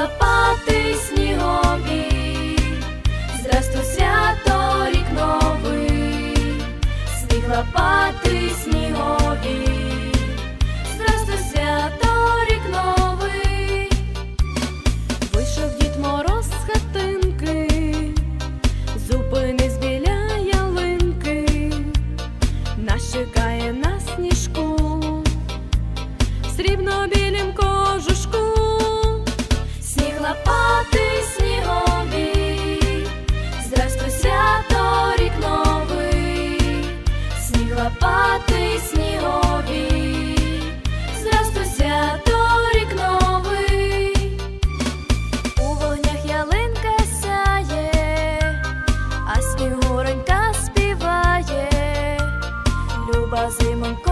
лопати снігові, Здрастуй, свято рік новий, сніг лопати снегові, Здрастуй, свято рік новий, вийшов дід мороз з хатинки, зупинись біля ялинки, нас чекає на сніжку, срібно білім Лопати снігові, здрастуй свято рік новий, сніг снігові, здрастуй свято рік новий, у вогнях ялинка сяє, а снігуренька співає, люба зимонько.